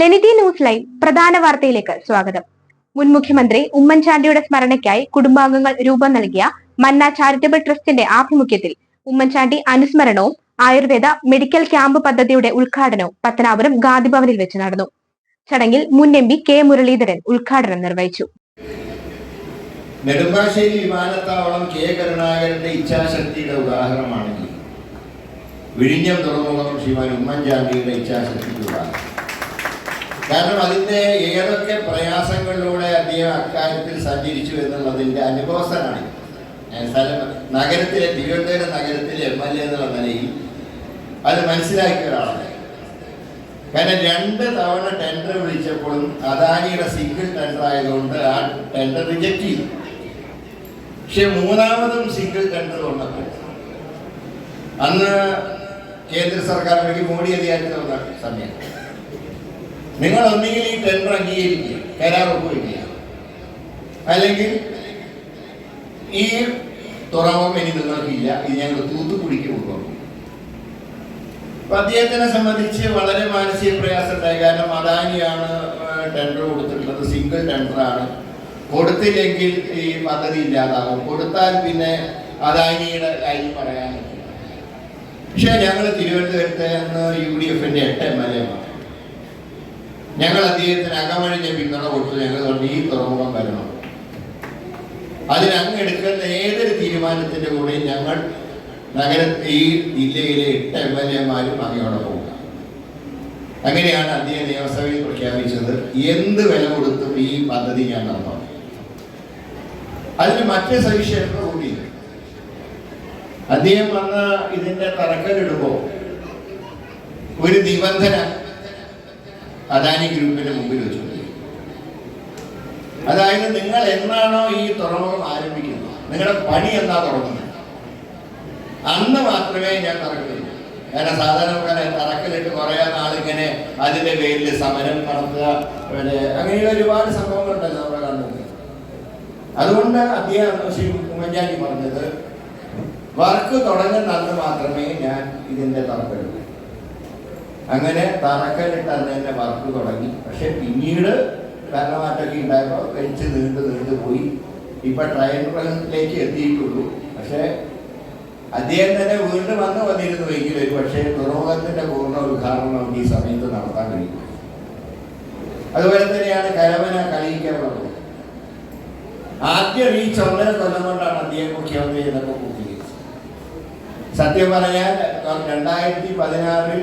ലെനിതി news live പ്രധാന വാർത്തയിലേക്ക് സ്വാഗതം. മുൻ മുഖ്യമന്ത്രി ഉമ്മൻചാണ്ടിയുടെ സ്മരണയ്ക്കായി കുടുംബാംഗങ്ങൾ രൂപം നൽകിയ മന്ന ചാരിറ്റബിൾ ട്രസ്റ്റിന്റെ ആഭിമുഖ്യത്തിൽ ഉമ്മൻചാണ്ടി അനുസ്മരണവും ആയുർവേദ മെഡിക്കൽ ക്യാമ്പ് പദ്ധതിയുടെ ഉദ്ഘാടനവും പത്തനാപുരം ഗാന്ധിഭവനിൽ വെച്ച് നടന്നു. ചടങ്ങിൽ മുൻ എം പി കെ മുരളീധരൻ ഉദ്ഘാടനം നിർവഹിച്ചു. നെടുമ്പാശ്ശേരി വിമാനത്താവളം കെ കരുണാകരന്റെ ഇച്ഛാശക്തിയുടെ ഉദാഹരണമാണെങ്കിൽ വിഴിഞ്ഞം തുറമുഖം ശ്രീമാൻ ഉമ്മൻചാണ്ടിയുടെ ഇച്ഛാശക്തിയുടെ ഉദാഹരണം. കാരണം അതിന്റെ ഏതൊക്കെ പ്രയാസങ്ങളിലൂടെ അദ്ദേഹം അക്കാര്യത്തിൽ സഞ്ചരിച്ചു എന്നുള്ളതിന്റെ അനുഭവസ്ഥനാണ്. സ്ഥലം നഗരത്തിലെ തിരുവനന്തപുരം നഗരത്തിലെ എം എൽ എ എന്നുള്ള നിലയിൽ അത് മനസ്സിലാക്കിയ ഒരാളാണ്. കാരണം രണ്ട് തവണ ടെൻഡർ വിളിച്ചപ്പോഴും അദാനിയുടെ സിംഗിൾ ടെൻഡർ ആയതുകൊണ്ട് ആ ടെൻഡർ റിജക്ട് ചെയ്തു. പക്ഷെ മൂന്നാമതും സിംഗിൾ ടെൻഡർ വന്നപ്പോൾ അന്ന് കേന്ദ്ര സർക്കാർ വഴി മോഡി അധികാരത്തിൽ വന്ന സമയം. നിങ്ങൾ ഒന്നുകിൽ ഈ ടെൻഡർ അംഗീകരിക്കുക കരാർ ഒപ്പുവയ്ക്കുക അല്ലെങ്കിൽ ഈ തുറമുഖം ഇനി നിങ്ങൾക്കില്ല. ഇത് ഞങ്ങൾ തൂത്തുകുടിക്ക് കൊണ്ടുപോകും അപ്പൊ അദ്ദേഹത്തിനെ സംബന്ധിച്ച് വളരെ മാനസിക പ്രയാസം ഉണ്ടായി കാരണം അദാനിയാണ് ടെൻഡർ കൊടുത്തിട്ടുള്ളത്. സിംഗിൾ ടെൻഡറാണ് കൊടുത്തില്ലെങ്കിൽ ഈ പദ്ധതി ഇല്ലാതാകും. കൊടുത്താൽ പിന്നെ അദാനിയുടെ കാര്യം പറയാൻ പറ്റില്ല. പക്ഷെ ഞങ്ങൾ തിരുവനന്തപുരത്ത് നിന്ന് യു ഡി എഫിന്റെ എട്ട് എം എൽ എമാർ ഞങ്ങൾ അദ്ദേഹത്തിന് അകമഴിഞ്ഞ പിന്തുണ കൊടുത്തു. ഞങ്ങൾ ഈ തുറമുഖം വരണം. അതിന് എടുക്കുന്ന ഏതൊരു തീരുമാനത്തിന്റെ കൂടെയും ഞങ്ങൾ നഗര ഈ ജില്ലയിലെ എട്ട് എം എൽ എമാരും അങ്ങയോടെ പോവുക അങ്ങനെയാണ് അദ്ദേഹം നിയമസഭയിൽ പ്രഖ്യാപിച്ചത്. എന്ത് വില കൊടുത്തും ഈ പദ്ധതി ഞാൻ നടപ്പാക്കും. അതിന് മറ്റു സവിശേഷത കൂടി. അദ്ദേഹം വന്ന് ഇതിന്റെ തറക്കല്ലിടുമ്പോൾ ഒരു നിബന്ധന അദാനി ഗ്രൂപ്പിന്റെ മുമ്പിൽ വെച്ചുകൊണ്ടിരിക്കുന്നത് അതായത് നിങ്ങൾ എന്നാണോ ഈ തുറമുഖം ആരംഭിക്കുന്നത്? നിങ്ങളുടെ പണി എന്താ തുടങ്ങുന്നത്? അന്ന് മാത്രമേ ഞാൻ തറക്കല്ലിടൂ കാരണം സാധാരണക്കാരെ തറക്കലിട്ട് കുറേ നാളിങ്ങനെ അതിന്റെ പേരിൽ സമരം നടത്തുക പിന്നെ അങ്ങനെയുള്ള ഒരുപാട് സംഭവങ്ങളുണ്ടല്ലോ നമ്മുടെ കണ്ടത്. അതുകൊണ്ട് അദ്ദേഹം ശ്രീ ഉമ്മൻചാണ്ടി പറഞ്ഞത് വർക്ക് തുടങ്ങുന്ന അന്ന് മാത്രമേ ഞാൻ ഇതിന്റെ തറക്കല്ലിടൂ. അങ്ങനെ തറക്കല്ലിട്ട് അന്ന് തന്നെ വർക്ക് തുടങ്ങി. പക്ഷെ പിന്നീട് ഭരണമാറ്റമൊക്കെ ഉണ്ടായപ്പോൾ കഴിച്ച് നീണ്ടു നീണ്ടു പോയി. ഇപ്പൊ ട്രയലിലേക്ക് എത്തിയിട്ടുള്ളൂ. പക്ഷെ അദ്ദേഹം തന്നെ വീണ്ടും വന്ന് വന്നിരുന്നു എങ്കിൽ ഒരു പക്ഷേ തുറമുഖത്തിന്റെ പൂർണ ഉദ്ഘാടനം ഈ സമയത്ത് നടത്താൻ കഴിയും. അതുപോലെ തന്നെയാണ് കരവന കളിയിക്കാനുള്ളത്. ആദ്യം ഈ ചൊന്നര കൊല്ലം കൊണ്ടാണ് അദ്ദേഹം മുഖ്യമന്ത്രി എന്നൊക്കെ സത്യം പറഞ്ഞാൽ രണ്ടായിരത്തി പതിനാറിൽ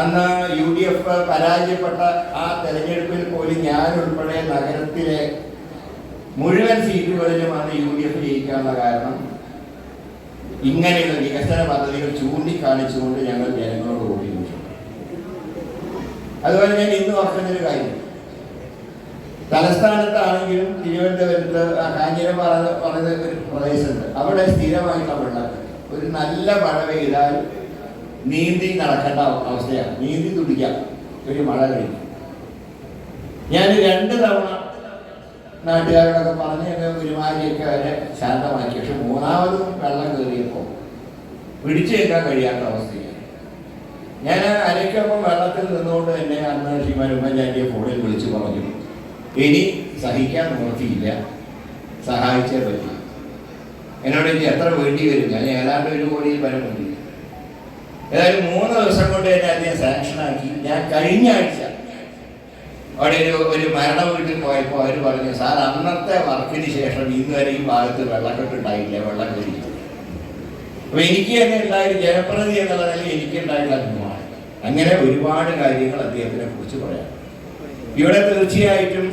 അന്ന് യു ഡി എഫ് പരാജയപ്പെട്ട ആ തെരഞ്ഞെടുപ്പിൽ പോലും ഞാൻ ഉൾപ്പെടെ നഗരത്തിലെ മുഴുവൻ സീറ്റുകളിലും അന്ന് യു ഡി എഫ് ജയിക്കാനുള്ള കാരണം ഇങ്ങനെയുള്ള വികസന പദ്ധതികൾ ചൂണ്ടിക്കാണിച്ചുകൊണ്ട് ഞങ്ങൾ ജനങ്ങളോട് വോട്ട് അതുപോലെ ഞാൻ ഇന്ന് ഓർക്കുന്നൊരു കാര്യം. തലസ്ഥാനത്താണെങ്കിലും തിരുവനന്തപുരത്ത് കാഞ്ഞിരപ്പാറ പറഞ്ഞ ഒരു പ്രദേശമുണ്ട്. അവിടെ സ്ഥിരമായിട്ടുള്ള വെള്ളം ഒരു നല്ല മഴ പെയ്താൽ നീന്തി നടക്കേണ്ട അവസ്ഥയാണ്. നീന്തി തുടിക്കാം. ഒരു മഴ കഴിഞ്ഞു. ഞാൻ രണ്ട് തവണ നാട്ടുകാരോടൊക്കെ പറഞ്ഞ് എന്നെ ഒരുമാതിരിയൊക്കെ അവരെ ശാന്തമാക്കി. പക്ഷെ മൂന്നാമതും വെള്ളം കയറിയപ്പോൾ പിടിച്ചേക്കാൻ കഴിയാത്ത അവസ്ഥയാണ്. ഞാൻ അരയ്ക്കൊപ്പം വെള്ളത്തിൽ നിന്നുകൊണ്ട് തന്നെ അന്ന് ശ്രീമാൻ ഉമ്മൻചാണ്ടിയെ ഫോണിൽ വിളിച്ചു പറഞ്ഞു ഇനി സഹിക്കാൻ നിവർത്തിയില്ല സഹായിച്ചേ പറ്റി. എന്നോട് ഇനി എത്ര വേണ്ടി വരും? ഞാൻ ഏതാണ്ട് ഒരു കോടിയിൽ വരെ വേണ്ടി വരും. ഏതായാലും മൂന്ന് ദിവസം കൊണ്ട് തന്നെ അദ്ദേഹം സാങ്ഷനാക്കി ഞാൻ കഴിഞ്ഞ ആഴ്ച അവിടെ ഒരു ഒരു മരണ വീട്ടിൽ പോയപ്പോൾ അവർ പറഞ്ഞു സാർ അന്നത്തെ വർക്കിന് ശേഷം ഇന്ന് വരെ ഈ ഭാഗത്ത് വെള്ളക്കെട്ട് ഉണ്ടായില്ല വെള്ളം കഴിഞ്ഞു അപ്പൊ എനിക്ക് തന്നെ ഉണ്ടായൊരു ജനപ്രതി എന്നുള്ള നിലയിൽ എനിക്ക് ഉണ്ടായിട്ടുള്ള അനുഭവമാണ് അങ്ങനെ ഒരുപാട് കാര്യങ്ങൾ അദ്ദേഹത്തിനെ കുറിച്ച് പറയാം. ഇവിടെ തീർച്ചയായിട്ടും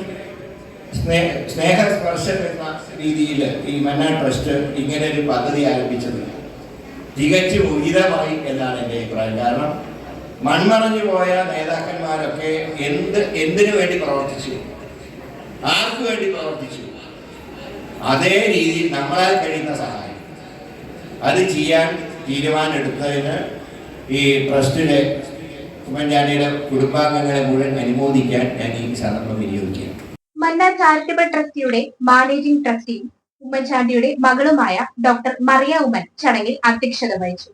സ്നേഹ സ്നേഹസ്പർശം എന്ന രീതിയിൽ ഈ മന്ന ട്രസ്റ്റ് ഇങ്ങനെ ഒരു പദ്ധതി ആരംഭിച്ചത് തികച്ചും ഉചിതമായി എന്നാണ് എന്റെ അഭിപ്രായം. കാരണം മൺമറഞ്ഞു പോയ നേതാക്കന്മാരൊക്കെ എന്ത് എന്തിനു വേണ്ടി പ്രവർത്തിച്ചു? ആർക്ക് വേണ്ടി പ്രവർത്തിച്ചു? അതേ രീതിയിൽ നമ്മളാൽ കഴിയുന്ന സഹായം. അത് ചെയ്യാൻ തീരുമാനമെടുത്തതിന് ഈ ട്രസ്റ്റിലെ ഉമ്മൻചാണ്ടിയുടെ കുടുംബാംഗങ്ങളെ മുഴുവൻ അനുമോദിക്കാൻ ഞാൻ ഈ സന്ദർഭം വിനിയോഗിക്കുകയാണ്. മന്നാർ ചാരിറ്റബിൾ ട്രസ്റ്റിയുടെ മാനേജിംഗ് ട്രസ്റ്റിയും ഉമ്മൻചാണ്ടിയുടെ മകളുമായ ഡോക്ടർ മറിയ ഉമ്മൻ ചടങ്ങിൽ അധ്യക്ഷത വഹിച്ചു.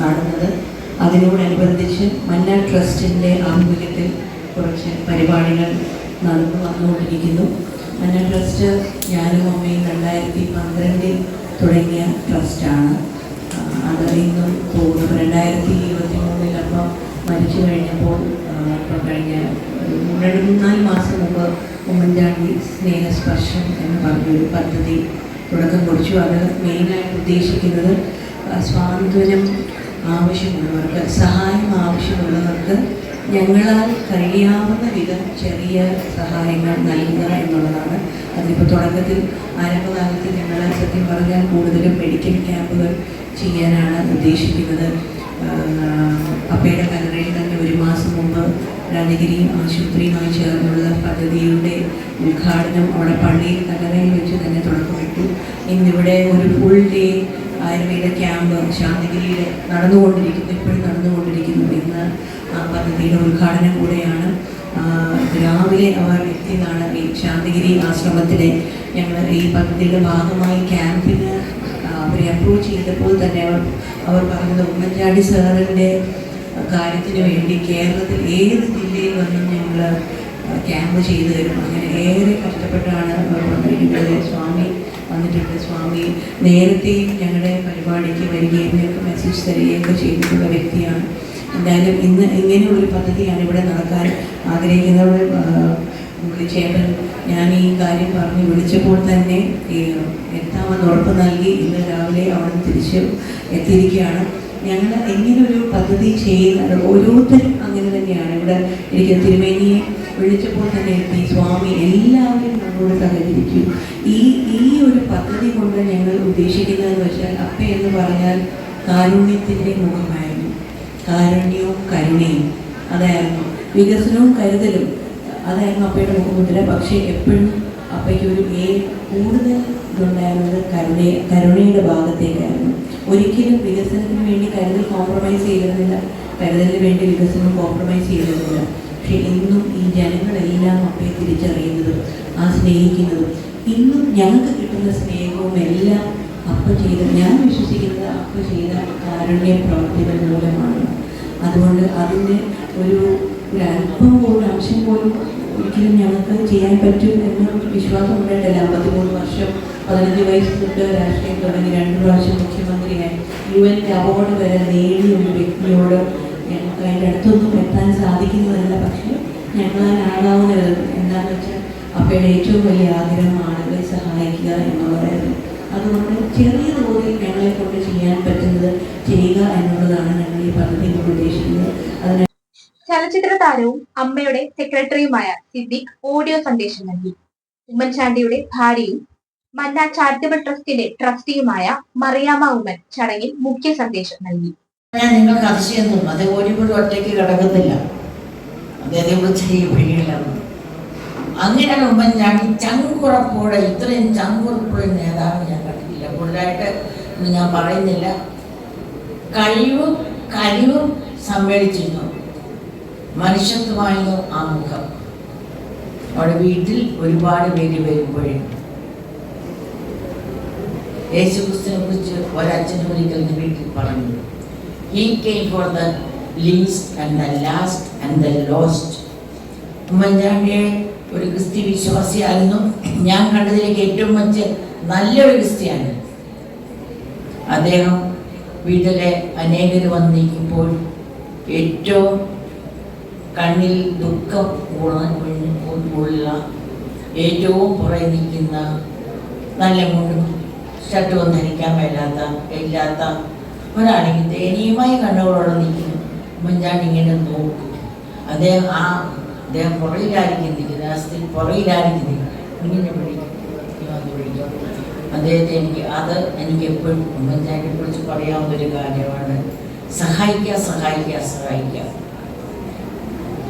നടന്നത്. അത് അതിനോടനുബന്ധിച്ച് മന്ന ട്രസ്റ്റിന്റെ ആഭിമുഖ്യത്തിൽ കുറച്ച് പരിപാടികൾ നടന്നു വന്നുകൊണ്ടിരിക്കുന്നു. മന്ന ട്രസ്റ്റ് ഞാനും അമ്മയും രണ്ടായിരത്തി പന്ത്രണ്ടിൽ തുടങ്ങിയ ട്രസ്റ്റാണ്. അത് ഇന്നും പോകുന്നു രണ്ടായിരത്തി ഇരുപത്തി മൂന്നിൽ അപ്പം മരിച്ചു കഴിഞ്ഞപ്പോൾ ഇപ്പം കഴിഞ്ഞ മൂന്നാൽ മാസം മുമ്പ് ഉമ്മൻചാണ്ടി സ്നേഹസ്പർശം എന്ന് പറഞ്ഞൊരു പദ്ധതി തുടക്കം കുറിച്ചു. അത് മെയിനായിട്ട് ഉദ്ദേശിക്കുന്നത് സ്വാതന്ത്ര്യം ആവശ്യമുള്ളവർക്ക് സഹായം ആവശ്യമുള്ളവർക്ക് ഞങ്ങളാൽ കഴിയാവുന്ന വിധം ചെറിയ സഹായങ്ങൾ നൽകുക എന്നുള്ളതാണ്. അതിപ്പോൾ തുടക്കത്തിൽ ആരംഭകാലത്ത് ഞങ്ങൾ സത്യം പറഞ്ഞാൽ കൂടുതലും മെഡിക്കൽ ക്യാമ്പുകൾ ചെയ്യാനാണ് ഉദ്ദേശിക്കുന്നത്. അപ്പയുടെ കല്ലറയിൽ തന്നെ ഒരു മാസം മുമ്പ് രാജഗിരി ആശുപത്രിയുമായി ചേർന്നുള്ള പദ്ധതിയുടെ ഉദ്ഘാടനം അവിടെ പള്ളിയിൽ കല്ലറയിൽ വെച്ച് തന്നെ തുടക്കമിട്ടു. ഇന്നിവിടെ ഒരു ഫുൾ ഡേ ആയുർവേദ ക്യാമ്പ് ശാന്തിഗിരിയിൽ നടന്നുകൊണ്ടിരിക്കുന്നു ഇപ്പോഴും നടന്നുകൊണ്ടിരിക്കുന്നു ഇന്ന് ആ പദ്ധതിയുടെ ഉദ്ഘാടനം കൂടെയാണ്. രാവിലെ അവർ എത്തിയതാണ് ഈ ശാന്തിഗിരി ആശ്രമത്തിലെ ഞങ്ങൾ ഈ പദ്ധതിയുടെ ഭാഗമായി ക്യാമ്പിന് അവരെ അപ്രോച്ച് ചെയ്തപ്പോൾ തന്നെ അവർ അവർ പറഞ്ഞത് ഉമ്മൻചാണ്ടി സാറിന്റെ കാര്യത്തിന് വേണ്ടി കേരളത്തിൽ ഏത് ജില്ലയിൽ വന്നും ഞങ്ങൾ ക്യാമ്പ് ചെയ്തു തരും. അങ്ങനെ ഏറെ കഷ്ടപ്പെട്ടാണ് വന്നിരിക്കുന്നത്. സ്വാമി വന്നിട്ടുണ്ട്. സ്വാമി നേരത്തെയും ഞങ്ങളുടെ പരിപാടിക്ക് വരികയും ഞങ്ങൾക്ക് മെസ്സേജ് തരികയൊക്കെ ചെയ്തിട്ടുള്ള വ്യക്തിയാണ്. എന്തായാലും ഇന്ന് ഇങ്ങനെ ഒരു പദ്ധതിയാണ് ഇവിടെ നടക്കാൻ ആഗ്രഹിക്കുന്നത്. ചേട്ടൻ ഞാൻ ഈ കാര്യം പറഞ്ഞ് വിളിച്ചപ്പോൾ തന്നെ എത്താമെന്ന് ഉറപ്പ് നൽകി ഇന്ന് രാവിലെ അവിടെ തിരിച്ച് എത്തിയിരിക്കുകയാണ്. ഞങ്ങൾ എങ്ങനെ ഒരു പദ്ധതി ചെയ്യുന്നത്? ഓരോരുത്തരും അങ്ങനെ തന്നെയാണ്. ഇവിടെ എനിക്ക് തിരുമേനിയെ വിളിച്ചപ്പോൾ തന്നെ എത്തി. സ്വാമി എല്ലാവരും നമ്മളോട് സഹകരിക്കും ഈ ഈ ഒരു പദ്ധതി കൊണ്ട് ഞങ്ങൾ ഉദ്ദേശിക്കുന്നതെന്ന് വെച്ചാൽ അപ്പ എന്ന് പറഞ്ഞാൽ കാരുണ്യത്തിന്റെ മുഖമായിരുന്നു. കാരുണ്യവും കരുണയും അതായിരുന്നു. വികസനവും കരുതലും അതായിരുന്നു അപ്പയുടെ മുഖമുദ്ര. പക്ഷേ എപ്പോഴും അപ്പയ്ക്ക് ഒരു ഏ കൂടുതൽ ഇതുണ്ടായിരുന്നത് കരുണ കരുണയുടെ ഭാഗത്തേക്കായിരുന്നു. ഒരിക്കലും വേണ്ടി കരുതൽ കോംപ്രമൈസ് ചെയ്തിരുന്നില്ല കരുതലിന് വേണ്ടി വികസനം കോംപ്രമൈസ് ചെയ്തിരുന്നില്ല പക്ഷെ ഇന്നും ഈ ജനങ്ങളെല്ലാം അപ്പയെ തിരിച്ചറിയുന്നതും ആ സ്നേഹിക്കുന്നതും ഇന്നും ഞങ്ങൾക്ക് കിട്ടുന്ന സ്നേഹവും എല്ലാം അപ്പ ചെയ്ത ഞാൻ വിശ്വസിക്കുന്നത് അപ്പ ചെയ്ത കാരുണ്യ പ്രവർത്തികൾ മൂലമാണ്. അതുകൊണ്ട് അതിന്റെ ഒരു ഒരു അല്പം പോലും അംശം പോലും ഒരിക്കലും ഞങ്ങൾക്ക് ചെയ്യാൻ പറ്റും എന്ന വിശ്വാസം ഉണ്ടായിട്ടില്ല അമ്പത്തിമൂന്ന് വർഷം പതിനഞ്ച് വയസ്സ് തൊട്ട് രാഷ്ട്രീയം തുടങ്ങി രണ്ട് പ്രാവശ്യം മുഖ്യമന്ത്രിയായി. യു എന്റെ അവാർഡ് വരെ നേടിയ ഒരു വ്യക്തിയോട് ഞങ്ങൾക്ക് അതിന്റെ അടുത്തൊന്നും എത്താൻ സാധിക്കുന്നതല്ല. പക്ഷേ ഞങ്ങളാൽ ആകാവുന്ന വിധം എന്താണെന്ന് വെച്ചാൽ അപ്പയുടെ ഏറ്റവും വലിയ ആഗ്രഹം ആളുകളെ സഹായിക്കുക എന്നുള്ളതായിരുന്നു അതുകൊണ്ട് ചെറിയ തോതിൽ ഞങ്ങളെ കൊണ്ട് ചെയ്യാൻ പറ്റുന്നത് ചെയ്യുക എന്നുള്ളതാണ് ഞങ്ങൾ ഈ പദ്ധതി കൊണ്ട് ഉദ്ദേശിക്കുന്നത് അതിന് ചലച്ചിത്ര താരവും അമ്മയുടെ സെക്രട്ടറിയുമായ സിദ്ദിഖ് ഓഡിയോ സന്ദേശം നൽകി. ഉമ്മൻചാണ്ടിയുടെ ഭാര്യയും മന്ന ചാരിറ്റബിൾ ട്രസ്റ്റിന്റെ ട്രസ്റ്റിയുമായ മറിയാമ്മ ഉമ്മൻ ചടങ്ങിൽ മുഖ്യ സന്ദേശം നൽകി. ഞാൻ നിങ്ങൾക്ക് അതിശയൊന്നും അതേ ഒരിപ്പോഴും ഒറ്റയ്ക്ക് കിടക്കുന്നില്ല. അദ്ദേഹത്തെ വിളിച്ച് ഈ അങ്ങനെ ഞാൻ ചങ്കുറപ്പോടെ ഇത്രയും ചങ്കുറപ്പുള്ള നേതാവ് ഞാൻ കണ്ടിട്ടില്ല. കൂടുതലായിട്ട് ഞാൻ പറയുന്നില്ല. കഴിവും കഴിവും സമ്മേളിച്ചിരുന്നു. മനുഷ്യത്വമായിരുന്നു ആ മുഖം. അവിടെ വീട്ടിൽ ഒരുപാട് പേര് വരുമ്പോഴേ. യേശുക്രിസ്തുവിനെ കുറിച്ച് ഒരച്ഛനും ഒരിക്കൽ വീട്ടിൽ പറഞ്ഞു. He came for the least and the last and the lost ഉമ്മൻചാണ്ടിയെ ഒരു ക്രിസ്തി വിശ്വാസിയായിരുന്നു. ഞാൻ കണ്ടതിലേക്ക് ഏറ്റവും മറ്റ് നല്ലൊരു ക്രിസ്ത്യാനി. അദ്ദേഹം വീട്ടിലെ അനേകർ വന്നിരിക്കുമ്പോൾ ഏറ്റവും കണ്ണിൽ ദുഃഖം ഉള്ള ഏറ്റവും പുറകെ നിൽക്കുന്ന നല്ല മുണ്ടും ഷർട്ടും ധരിക്കാൻ മേലാത്ത ഇല്ലാത്ത ഒരാണെങ്കിൽ ദയനീയമായ കണ്ണുകളോടെ നിൽക്കുന്നു. ഉമ്മൻചാണ്ടി ഇങ്ങനെ നോക്കും. അദ്ദേഹം ആ അദ്ദേഹം പുറകിലായിരിക്കും നിൽക്കുന്നത് ആ സ്ത്രീ പുറകിലായിരിക്കും നിൽക്കുന്നത് ഇങ്ങനെ വിളിക്കും. വിളിക്കും. അദ്ദേഹത്തെ എനിക്ക് അത് എനിക്ക് എപ്പോഴും ഉമ്മൻചാണ്ടിയെ കുറിച്ച് പറയാവുന്ന ഒരു കാര്യമാണ്. സഹായിക്കുക സഹായിക്കുക സഹായിക്കുക.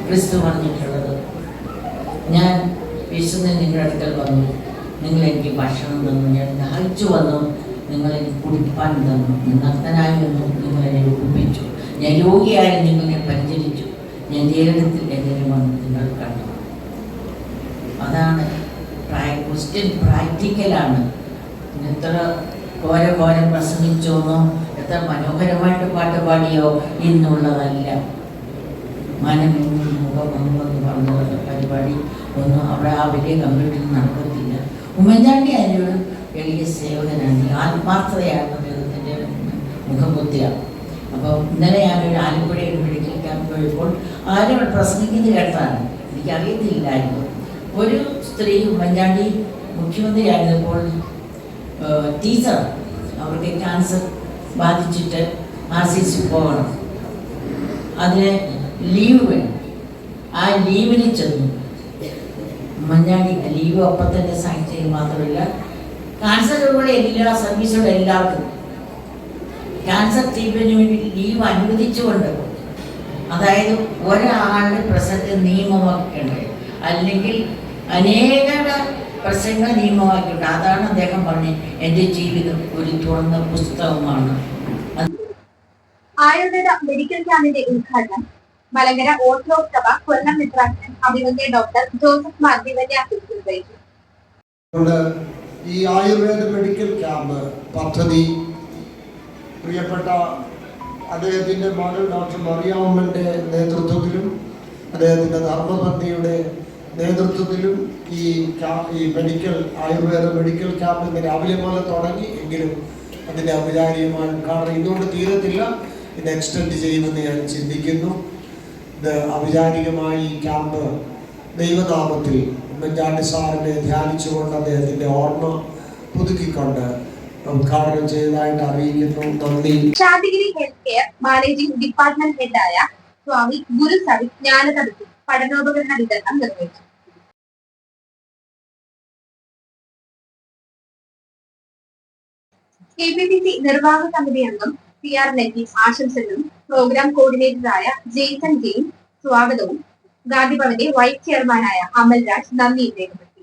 ക്രിസ്തു പറഞ്ഞിട്ടുള്ളത്. ഞാൻ വിശുദ്ധ നിങ്ങളുടെ അടുക്കൽ വന്നു. നിങ്ങൾ എനിക്ക് ഭക്ഷണം തന്നു. ഞാൻ ദാഹിച്ചു വന്നു. നിങ്ങൾ എനിക്ക് കുടിപ്പാൻ തന്നു. നഗ്നനായി വന്നു. നിങ്ങൾ എന്നെ ഉടുപ്പിച്ചു ഞാൻ രോഗിയായി നിങ്ങളെ പരിചരിച്ചു. ഞാൻ ജീവിതത്തിൽ എങ്ങനെ വന്നു. നിങ്ങൾ കണ്ടു. അതാണ് ക്വസ്റ്റ്യൻ പ്രാക്ടിക്കലാണ്. എത്ര കോര കോര പ്രസംഗിച്ചോന്നോ? എത്ര മനോഹരമായിട്ട് പാട്ട് പാടിയോ? ഇന്നുള്ളതല്ല. മനമെന്നും മുഖമെന്ന് പറഞ്ഞ പരിപാടി ഒന്നും അവിടെ ആ വലിയ കമ്പ്യൂട്ടറിൽ നടക്കത്തില്ല ഉമ്മൻചാണ്ടി അതിനോട് വലിയ സേവകനാണ് ആത്മാർത്ഥതയാണ് അദ്ദേഹത്തിന്റെ മുഖബുദ്ധിയാണ് അപ്പോൾ ഇന്നലെ ഞാനൊരു ആലപ്പുഴയിൽ മെഡിക്കൽ ക്യാമ്പ് പോയപ്പോൾ ആരും പ്രസംഗിക്കുന്നത് കേട്ടതാണ് എനിക്കറിയത്തില്ലായിരുന്നു ഒരു സ്ത്രീ ഉമ്മൻചാണ്ടി മുഖ്യമന്ത്രി ആയിരുന്നപ്പോൾ ടീച്ചർ അവർക്ക് ക്യാൻസർ ബാധിച്ചിട്ട് ആർ സി സി പോകണം അതിന് ലീവ് വേണം ആ ലീവിന് ചെന്നു. മഞ്ഞാടി ലീവ് അപ്പം തന്നെ സൈൻ ചെയ്യും മാത്രമല്ല ക്യാൻസർ ഉൾപ്പെടെ എല്ലാ സർവീസുകളും എല്ലാവർക്കും. ക്യാൻസർ ട്രീറ്റ്മെന്റിന് വേണ്ടി ലീവ് അനുവദിച്ചുകൊണ്ട് അതായത് ഒരാളുടെ പ്രസന്റ് നിയമമാക്കേണ്ടത് അല്ലെങ്കിൽ അനേക പ്രസംഗ നിയമമാക്കിയിട്ടുണ്ട്. അതാണ് അദ്ദേഹം പറഞ്ഞത് എന്റെ ജീവിതം ഒരു തുറന്ന പുസ്തകമാണ്. ആയുർവേദ മെഡിക്കൽ ക്യാമ്പിന്റെ ഉദ്ഘാടനം മലങ്കര ഓർത്തഡോക്സ് സഭ കൊല്ലം മെത്രാൻ അഭിമന്യ ഡോക്ടർ ജോസഫ് മാർ ദിവന്യാസിൽ നിർവഹിച്ചു അതുകൊണ്ട് ഈ ആയുർവേദ മെഡിക്കൽ ക്യാമ്പ് പദ്ധതി പ്രിയപ്പെട്ട അദ്ദേഹത്തിന്റെ മകൾ ഡോക്ടർ മറിയാമ്മന്റെ നേതൃത്വത്തിലും അദ്ദേഹത്തിന്റെ ധർമ്മപത്നിയുടെ നേതൃത്വത്തിലും ഈ ഈ മെഡിക്കൽ ആയുർവേദ മെഡിക്കൽ ക്യാമ്പ് ഇന്ന് രാവിലെ പോലെ തുടങ്ങി. എങ്കിലും അതിന്റെ ഔപചാരികമായ കാരണം ഇതുകൊണ്ട് തീരത്തില്ല. ഇത് എക്സ്റ്റെൻഡ് ചെയ്യുമെന്ന് ഞാൻ ചിന്തിക്കുന്നു. ഇത് ഔപചാരികമായി ഈ ക്യാമ്പ് ദൈവനാമത്തിൽ ഉമ്മൻചാണ്ടി സാറിനെ ധ്യാനിച്ചുകൊണ്ട് അദ്ദേഹത്തിന്റെ ഓർമ്മ പുതുക്കിക്കൊണ്ട് ഉദ്ഘാടനം ചെയ്തതായിട്ട് അറിയിക്കുന്നു. നന്ദി. ഹെൽത്ത് കെയർ മാനേജിംഗ് ഡിപ്പാർട്ട്മെന്റ് ഹെഡായ സ്വാമി ഗുരു സവി ജ്ഞാനതടത്തിൽ പഠനോപകരണ വിതരണം നിർവഹിച്ചു. കെ പി സി സി നിർവാഹക സമിതി അംഗം സി ആർ നജീബ് ആശംസകളും പ്രോഗ്രാം കോർഡിനേറ്ററായ ജെയ്സൺ ജെയിംസ് സ്വാഗതവും. ഗാന്ധിഭവന്റെ വൈസ് ചെയർമാനായ അമൽ രാജ് നന്ദിയും രേഖപ്പെടുത്തി.